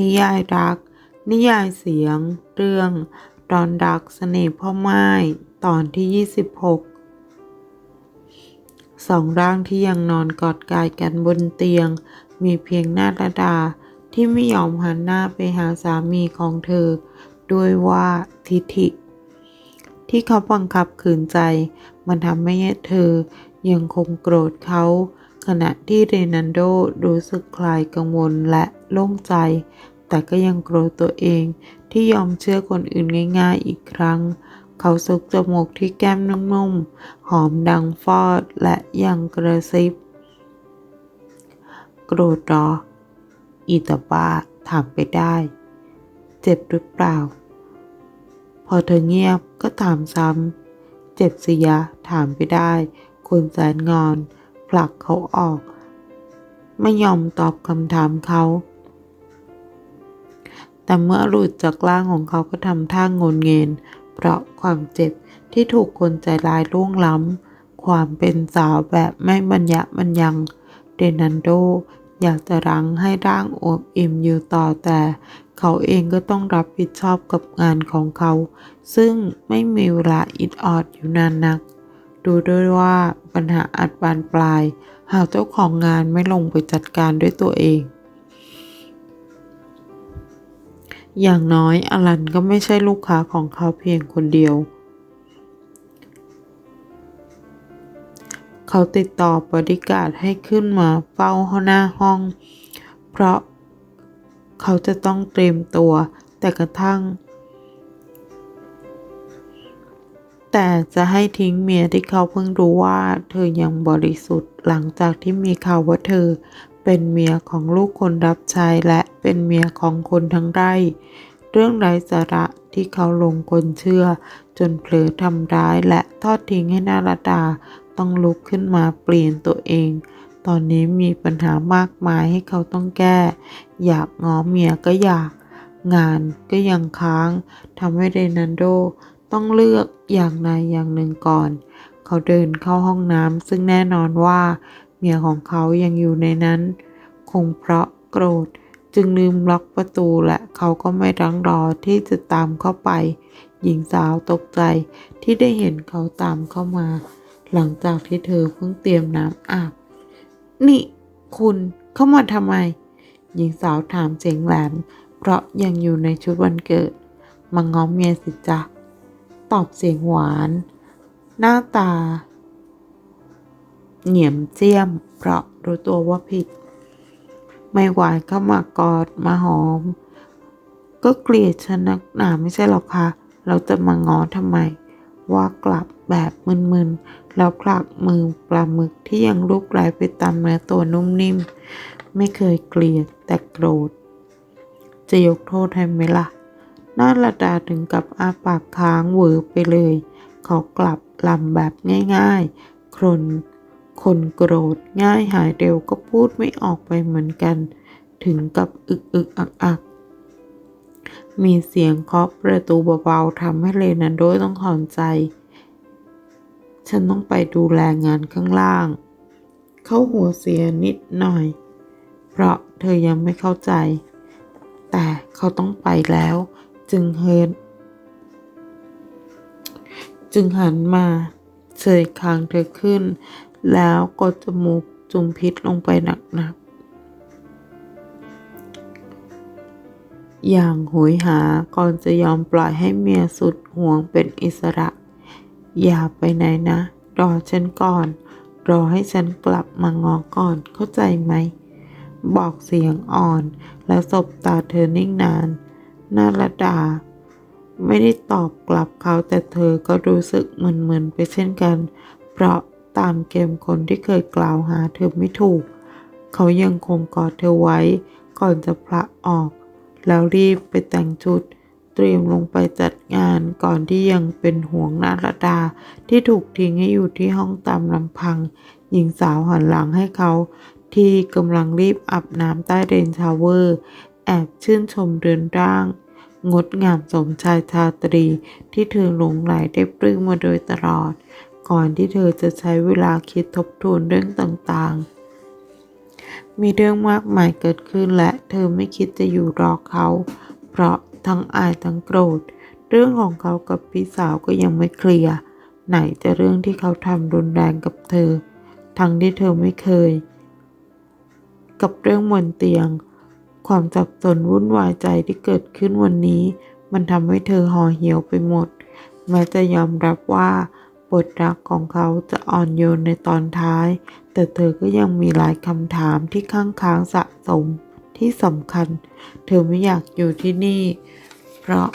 นิยายรัก นิยายเสียง เรื่องดอนดักเสน่ห์พ่อไม้ตอนที่ 26 สองร่างที่ยังนอนกอดกายกันบนเตียง มีเพียงหน้าระดาที่ไม่ยอมหันหน้าไปหาสามีของเธอ ด้วยว่าทิฐิ ที่เขาบังคับขืนใจ มันทำให้เธอยังคงโกรธเขา ขณะที่เรนันโดรู้สึกคลายกังวลและ โล่งใจ แต่ก็ยังโกรธตัวเองที่ยอมเชื่อคนอื่นง่ายๆอีกครั้ง เขาซุกจมูกที่แก้มนุ่มๆ หอมดังฟอดและยังกระซิบ โกรธหรอ อีตาบ้าถามไปได้ เจ็บหรือเปล่า พอเธอเงียบก็ถามซ้ำ เจ็บสิยะถามไปได้คนแสนงอนผลักเขาออก ไม่ยอมตอบคำถามเขา แต่เมื่อหลุดจากร่างของเขาก็ทำท่างนเงินเพราะความเจ็บที่ถูกคนใจร้ายล่วงล้ำ ความเป็นสาวแบบไม่บรรยะบรรยัง เดนันโดอยากจะรั้งให้ร่างโอบอิ่มอยู่ต่อแต่เขาเองก็ต้องรับผิดชอบกับงานของเขา ซึ่งไม่มีเวลาอิดออดอยู่นานนัก ดูด้วยว่าปัญหาอาจบานปลาย หากเจ้าของงานไม่ลงไปจัดการด้วยตัวเอง อย่างน้อยอลันก็ไม่ใช่ลูกค้าของเขาเพียงคนเดียว เขาติดต่อบริการให้ขึ้นมาเฝ้าหน้าห้อง เพราะเขาจะต้องเตรียมตัว แต่กระทั่ง แต่จะให้ทิ้งเมียที่เขาเพิ่งรู้ว่า เธอยังบริสุทธิ์หลังจากที่มีข่าวว่าเธอ เป็นเมียของลูกคนรับใช้และเป็นเมียของคนทั้งไร่ เรื่องไร้สาระที่เขาลงกลเชื่อ จนเผลอทำร้ายและทอดทิ้งให้นาราดาต้องลุกขึ้นมาเปลี่ยนตัวเอง ตอนนี้มีปัญหามากมายให้เขาต้องแก้ อยากง้อเมียก็อยาก งานก็ยังค้างทำให้เรนันโดต้องเลือกอย่างใดอย่างหนึ่งก่อน เขาเดินเข้าห้องน้ำซึ่งแน่นอนว่า เมียของเขายังอยู่ในนั้น คงเพราะโกรธจึงลืมล็อกประตูและเขาก็ไม่รังรอที่จะตามเข้าไป หญิงสาวตกใจที่ได้เห็นเขาตามเข้ามา หลังจากที่เธอเพิ่งเตรียมน้ำอาบ นี่คุณเข้ามาทำไม หญิงสาวถามเสียงแหลมเพราะยังอยู่ในชุดวันเกิดมาง้อเมียสิจ๊ะ ตอบเสียงหวาน หน้าตา เหนียมเจียม เพราะรู้ตัวว่าผิด ไม่หวานเข้ามากอดมาหอม ก็เกลียดฉันนักหนาไม่ใช่หรอกคะเราจะมางอทำไม ว่ากลับแบบมึนๆแล้วผลักมือปลาหมึกที่ยังลุกไหลไปตามเนื้อตัวนุ่มนิ่ม ไม่เคยเกลียดแต่โกรธ จะยกโทษให้ไหมล่ะน่าราดาถึงกับอาปากค้างเหวอไปเลย เขากลับลำแบบง่ายๆ ครน คนโกรธง่ายหายเร็วก็พูดไม่ออกไปเหมือนกัน ถึงกับอึกอึกอักอักมีเสียงเคาะประตูเบาๆทำให้เลนันโดต้องถอนใจ ฉันต้องไปดูแลงานข้างล่าง เขาหัวเสียนิดหน่อย เพราะเธอยังไม่เข้าใจ แต่เขาต้องไปแล้ว จึงเฮินจึงหันมาเสยคางเธอขึ้น แล้วกดจมูกจุ่มพิษลงไปหนักๆ อย่างโหยหาก่อนจะยอมปล่อยให้เมียสุดห่วงเป็นอิสระ อย่าไปไหนนะ รอฉันก่อน รอให้ฉันกลับมางอก่อนเข้าใจไหม บอกเสียงอ่อน และสบตาเธอนิ่งนานนาราดา ไม่ได้ตอบกลับเขาแต่เธอก็รู้สึกมึนๆไปเช่นกัน เพราะ ตามเกมคนที่เคยกล่าวหาเธอไม่ถูก เขายังคงกอดเธอไว้ ก่อนจะพละออก แล้วรีบไปแต่งชุด เตรียมลงไปจัดงานก่อนที่ยังเป็นห่วงนาราดาที่ถูกทิ้งให้อยู่ที่ห้องตามลำพัง หญิงสาวหันหลังให้เขา ที่กำลังรีบอาบน้ำใต้เรนชาวเวอร์ แอบชื่นชมเรือนร่างงดงามสมชายชาตรีที่เธอหลงไหลได้ปลื้มมาโดยตลอด ก่อนที่เธอจะใช้เวลาคิดทบทวนเรื่องต่างๆ มีเรื่องมากมายเกิดขึ้นและเธอไม่คิดจะอยู่รอเขา เพราะทั้งอายทั้งโกรธ เรื่องของเขากับพี่สาวก็ยังไม่เคลียร์ ไหนจะเรื่องที่เขาทำรุนแรงกับเธอ ทั้งที่เธอไม่เคย กับเรื่องบนเตียง ความสับสนวุ่นวายใจที่เกิดขึ้นวันนี้ มันทำให้เธอห่อเหี่ยวไปหมด แม้จะยอมรับว่า บทรักของเขาจะอ่อนโยนในตอนท้าย แต่เธอก็ยังมีหลายคำถามที่ค้างค้างสะสมที่สำคัญ เธอไม่อยากอยู่ที่นี่ เพราะ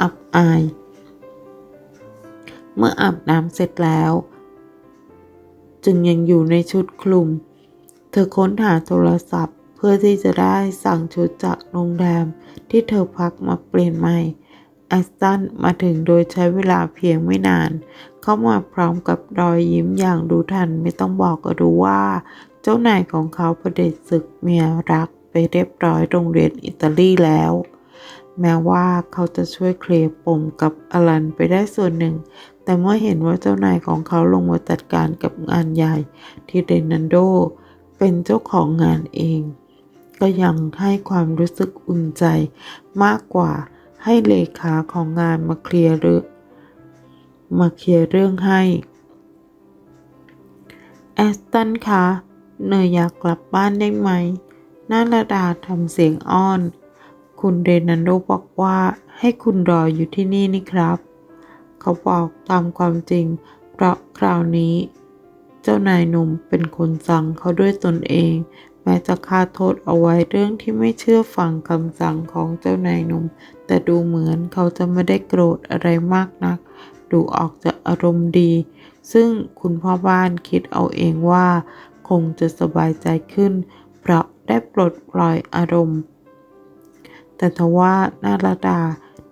อับอาย เมื่ออาบน้ำเสร็จแล้ว จึงยังอยู่ในชุดคลุม เธอค้นหาโทรศัพท์ เพื่อที่จะได้สั่งชุดจากโรงแรมที่เธอพักมาเปลี่ยนใหม่ แอสตันมาถึงโดยใช้เวลาเพียงไม่นาน เข้ามาพร้อมกับรอยยิ้มอย่างดูทันไม่ต้องบอกก็รู้ว่า เจ้านายของเขาประเด็จศึกเมียรักไปเรียบร้อยโรงเรียนอิตาลีแล้ว แม้ว่าเขาจะช่วยเคลียร์ปมกับอลันไปได้ส่วนหนึ่ง แต่เมื่อเห็นว่าเจ้านายของเขาลงมาจัดการกับงานใหญ่ที่เรนันโด เป็นเจ้าของงานเอง ก็ยังให้ความรู้สึกอุ่นใจมากกว่า ให้เลขาของงานมาเคลียร์เรื่องมาเคลียร์เรื่องให้แอสตันคะเนยอยากกลับบ้านได้ไหมนาราดาทำเสียงอ้อน คุณเรนันโดบอกว่าให้คุณรออยู่ที่นี่นี่ครับ เขาบอกตามความจริง เพราะคราวนี้ เจ้านายหนุ่มเป็นคนสั่งเขาด้วยตนเอง แม้จะคาดโทษเอาไว้เรื่องที่ไม่เชื่อฟังคำสั่งของเจ้านายหนุ่ม แต่ดูเหมือนเขาจะไม่ได้โกรธอะไรมากนัก ดูออกจะอารมณ์ดี ซึ่งคุณพ่อบ้านคิดเอาเองว่า คงจะสบายใจขึ้น เพราะได้ปลดปล่อยอารมณ์ แต่ทว่านาราดา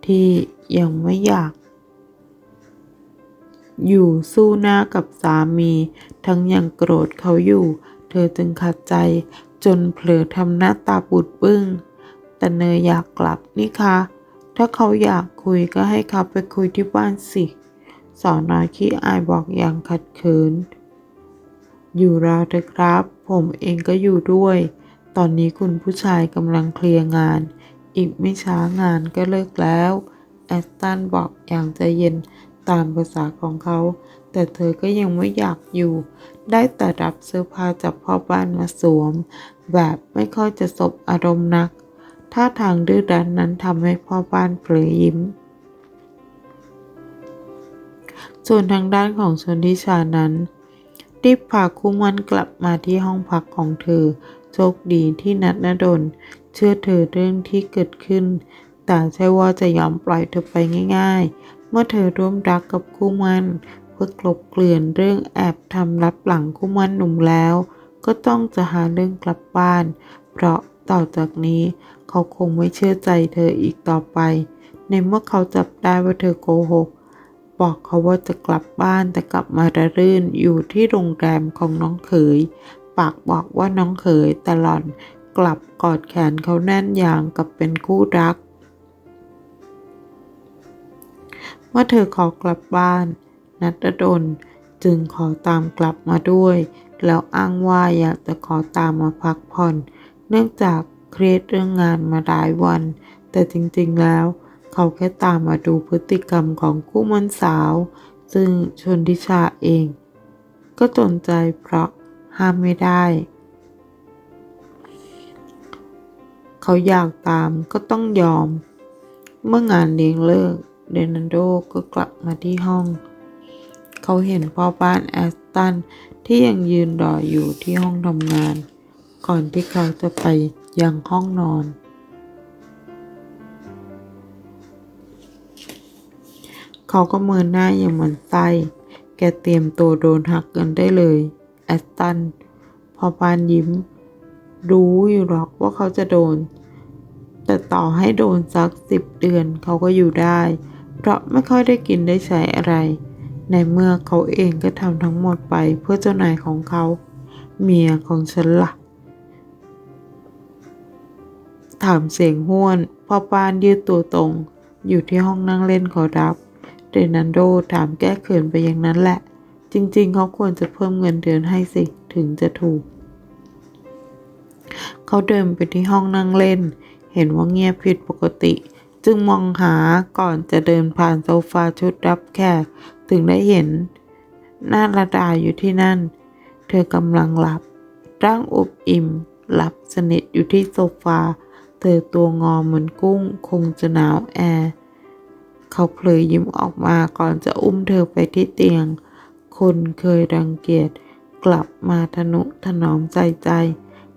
ที่ยังไม่อยาก อยู่สู้หน้ากับสามี ทั้งยังโกรธเขาอยู่ ธอจึงขัดใจจนเผลอทำหน้าตาบุดบึ้ง แต่เนยอยากกลับนี่คะ ถ้าเขาอยากคุยก็ให้เขาไปคุยที่บ้านสิสาวน้อยขี้อายบอกอย่างขัดเขิน อยู่ราวเถอะครับ ผมเองก็อยู่ด้วย ตอนนี้คุณผู้ชายกำลังเคลียร์งาน อีกไม่ช้างานก็เลิกแล้ว แอสตันบอกอย่างใจเย็นตามภาษาของเขา แต่เธอก็ยังไม่อยากอยู่ ได้แต่รับเสื้อผ้าจากพ่อบ้านมาสวม แบบไม่ค่อยจะสบอารมณ์นัก ท่าทางดื้อรั้นนั้นทำให้พ่อบ้านเผลอยิ้ม ส่วนทางด้านของชนทิชานั้นรีบพาคู่มันกลับมาที่ห้องพักของเธอ โชคดีที่นัดนดลเชื่อเธอเรื่องที่เกิดขึ้น แต่ใช่ว่าจะยอมปล่อยเธอไปง่าย ๆ เมื่อเธอร่วมรักกับคู่มัน เพื่อกลบเกลื่อนเรื่องแอบทำรับหลังคู่มั่นหนุ่มแล้ว ก็ต้องจะหาเรื่องกลับบ้าน เพราะต่อจากนี้เขาคงไม่เชื่อใจเธออีกต่อไป ในเมื่อเขาจับได้ว่าเธอโกหก บอกเขาว่าจะกลับบ้านแต่กลับมาระรื่นอยู่ที่โรงแรมของน้องเขย ปากบอกว่าน้องเขยแต่หล่อนกลับกอดแขนเขาแน่นอย่างกับเป็นคู่รักเมื่อเธอขอกลับบ้าน นัดดลจึงขอตามกลับมาด้วย แล้วอ้างว่าอยากจะขอตามมาพักผ่อน เนื่องจากเครียดเรื่องงานมาหลายวัน แต่จริงๆแล้ว เขาแค่ตามมาดูพฤติกรรมของคู่มันสาว ซึ่งชนทิชาเอง ก็จนใจเพราะห้ามไม่ได้ เขาอยากตามก็ต้องยอม เมื่องานเลี้ยงเลิกเดนันโดก็กลับมาที่ห้อง เขาเห็นพ่อบ้านแอสตันที่ยังยืนรออยู่ที่ห้องทำงาน ก่อนที่เขาจะไปยังห้องนอน เขาก็เมินหน้าอย่างหมันไส้แกเตรียมตัวโดนหักเงินได้เลยแอสตัน พอปานยิ้ม รู้อยู่หรอกว่าเขาจะโดน แต่ต่อให้โดนสักสิบเดือนเขาก็อยู่ได้ เพราะไม่ค่อยได้กินได้ใช้อะไร ในเมื่อเขาเองก็ทำทั้งหมดไปเพื่อเจ้านายของเขา เมียของฉันละ่ะ ถามเสียงห้วนพอปานยืดตัวตรง อยู่ที่ห้องนั่งเล่นขอรับเรนันโดถามแก้เขินไปอย่างนั้นแหละ จริง ๆ เขาควรจะเพิ่มเงินเดือนให้สิ ถึงจะถูก เขาเดินไปที่ห้องนั่งเล่น เห็นว่าเงียบผิดปกติ จึงมองหาก่อนจะเดินผ่านโซฟาชุดรับแขก ถึงได้เห็น หน้าระดาอยู่ที่นั่น เธอกำลังหลับ ร่างอบอิ่ม หลับสนิทอยู่ที่โซฟา เธอตัวงอเหมือนกุ้ง คงจะหนาวแอร์เขาเพลยยิ้มออกมาก่อนจะอุ้มเธอไปที่เตียง คนเคยรังเกียจกลับมาทนุถนอมใจใจ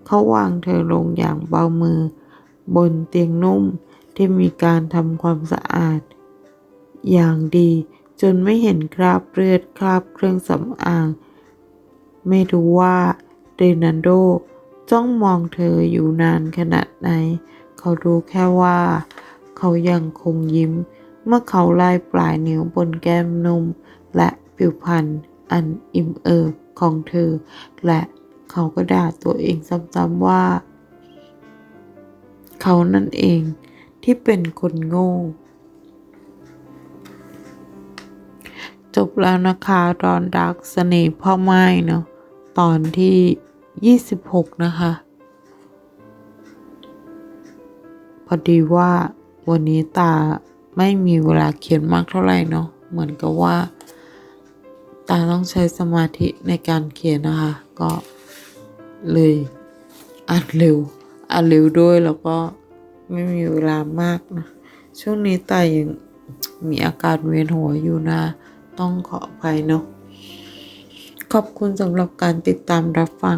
เขาวางเธอลงอย่างเบามือ บนเตียงนุ่มที่มีการทำความสะอาด อย่างดี จนไม่เห็นคราบเลือดคราบเครื่องสำอาง ไม่รู้ว่าเรนันโดจ้องมองเธออยู่นานขนาดไหน เขารู้แค่ว่า เขายังคงยิ้ม เมื่อเขาไล่ปลายนิ้วบนแก้มนุ่ม และผิวพรรณอันอิ่มเอิบของเธอ และเขาก็ด่าตัวเองซ้ำๆว่า เขานั่นเองที่เป็นคนโง่ จบแล้วนะคะรอนดักเสน่ห์พ่อไม้เนาะตอนที่ 26 นะคะ พอดีว่าวันนี้ตาไม่มีเวลาเขียนมากเท่าไหร่เนาะเหมือนกับว่า ตาต้องใช้สมาธิในการเขียนนะคะ ก็เลยอ่านเร็วอ่านเร็วด้วยแล้วก็ไม่มีเวลามากนะ ช่วงนี้ตายังมีอาการเวียนหัวอยู่นะ ต้องขออภัยเนาะขอบคุณสำหรับการติดตามรับฟัง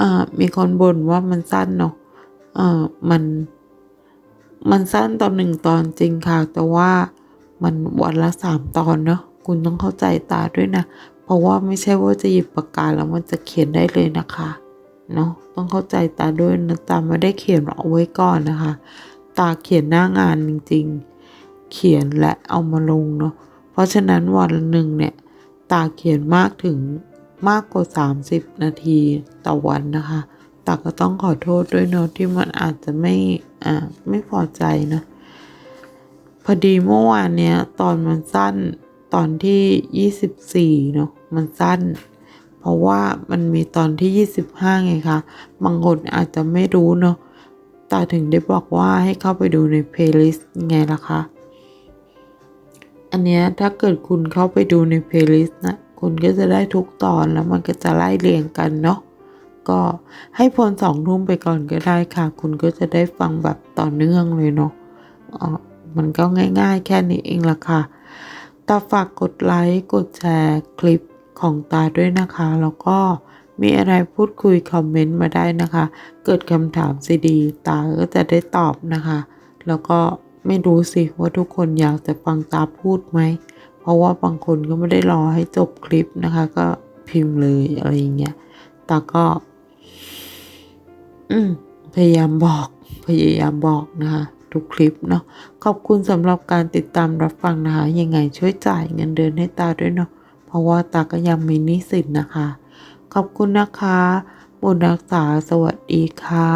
อ่ามีคนบ่นว่ามันสั้นเนาะอ่อมัน มันสั้นตอนหนึ่งตอนจริงค่ะ แต่ว่ามันวันละสามตอนเนาะคุณต้องเข้าใจตาด้วยนะ เพราะว่าไม่ใช่ว่าจะหยิบปากกาแล้วมันจะเขียนได้เลยนะคะเนาะต้องเข้าใจตาด้วยนะตาไม่ได้เขียนเอาไว้ก่อนนะคะ ตาเขียนหน้างานจริง ๆ เขียนและเอามาลงเนาะ เพราะฉะนั้นวันหนึ่งเนี่ย ตาเขียนมากถึงมากกว่า 30 นาทีต่อวันนะคะ ตาก็ต้องขอโทษด้วยเนาะที่มันอาจจะไม่อ่าไม่พอใจนะ พอดีเมื่อวานเนี้ยตอนมันสั้นตอนที่ 24 เนาะมันสั้น เพราะว่ามันมีตอนที่ 25 ไงคะบางคนอาจจะไม่รู้เนาะตาถึงได้บอกว่าให้เข้าไปดูในเพลย์ลิสต์ไงล่ะคะ อันเนี้ยถ้าเกิดคุณเข้าไปดูในเพลย์ลิสต์นะคุณก็จะได้ทุกตอนแล้วมันก็จะไล่เรียงกันเนาะก็ให้พลสองทุ่มไปก่อนก็ได้ค่ะ คุณก็จะได้ฟังแบบต่อเนื่องเลยเนาะมันก็ง่ายๆ แค่นี้เองละค่ะตาฝากกดไลค์ กดแชร์คลิปของตาด้วยนะคะ แล้วก็มีอะไรพูดคุยคอมเมนต์มาได้นะคะ เกิดคำถามซีดี ตาก็จะได้ตอบนะคะ แล้วก็ ไม่รู้สิว่าทุกคนอยากจะฟังตาพูดไหม เพราะว่าบางคนก็ไม่ได้รอให้จบคลิปนะคะ ก็พิมพ์เลยอะไรอย่างเงี้ยตาก็ อืมพยายามบอกพยายามบอกนะคะ ทุกคลิปเนาะขอบคุณสำหรับการติดตามรับฟังนะคะ ยังไงช่วยจ่ายเงินเดือนให้ตาด้วยเนาะเพราะว่าตาก็ยังมีนี้สินนะคะ ขอบคุณนะคะบุญรักษาสวัสดีค่ะ